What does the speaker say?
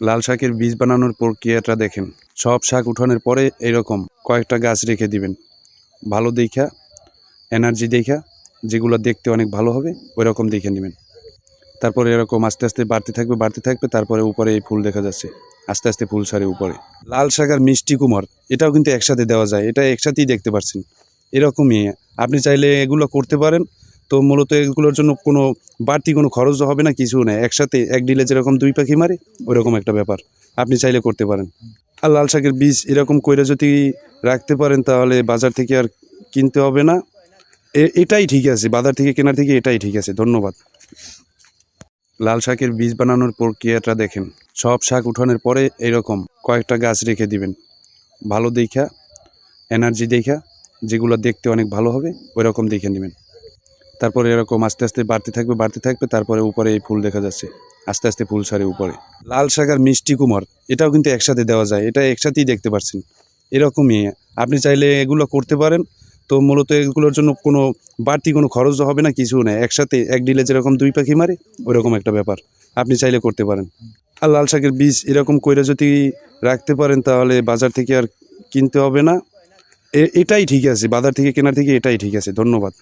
লাল শাকের বীজ বানানোর প্রক্রিয়াটা দেখেন। সব শাক উঠানোর পরে এরকম কয়েকটা গাছ রেখে দিবেন। ভালো দেখা এনার্জি দেখা, যেগুলো দেখতে অনেক ভালো হবে ওই রকম দেখে নেবেন। তারপরে এরকম আস্তে আস্তে বাড়তে থাকবে বাড়তে থাকবে, তারপরে উপরে এই ফুল দেখা যাচ্ছে। আস্তে আস্তে ফুল সারে উপরে। লাল শাক আর মিষ্টি কুমার এটাও কিন্তু একসাথে দেওয়া যায়, এটা একসাথেই দেখতে পাচ্ছেন। এরকমই, আপনি চাইলে এগুলো করতে পারেন। তো মূলত এগুলোর জন্য কোনো বাড়তি কোনো খরচ হবে না কিছু নেই একসাথে এক ডিলে যেরকম দুই পাখি মারে, ওরকম একটা ব্যাপার। আপনি চাইলে করতে পারেন। আর লাল শাকের বীজ এরকম কইরা যদি রাখতে পারেন, তাহলে বাজার থেকে আর কিনতে হবে না। এটাই ঠিক আছে। বাজার থেকে কেনার থেকে এটাই ঠিক আছে। ধন্যবাদ। লাল শাকের বীজ বানানোর প্রক্রিয়াটা দেখেন। সব শাক উঠানোর পরে এরকম কয়েকটা গাছ রেখে দিবেন। ভালো দেখা, এনার্জি দেখা, যেগুলো দেখতে অনেক ভালো হবে ওই রকম দেখে নেবেন। তারপরে এরকম আস্তে আস্তে বাড়তে থাকবে বাড়তে থাকবে, তারপরে উপরে এই ফুল দেখা যাচ্ছে। আস্তে আস্তে ফুল সারে উপরে। লাল শাক মিষ্টি কুমার, এটাও কিন্তু একসাথে দেওয়া যায়, এটা একসাথেই দেখতে পাচ্ছেন এরকমই, আপনি চাইলে এগুলো করতে পারেন। তো মূলত এগুলোর জন্য কোনো বাড়তি কোনো খরচ হবে না কিছু নেই একসাথে এক ডিলে যেরকম দুই পাখি মারে, ওরকম একটা ব্যাপার। আপনি চাইলে করতে পারেন। আর লাল শাকের বীজ এরকম কইরা যদি রাখতে পারেন, তাহলে বাজার থেকে আর কিনতে হবে না। এটাই ঠিক আছে, বাজার থেকে কেনার থেকে এটাই ঠিক আছে। ধন্যবাদ।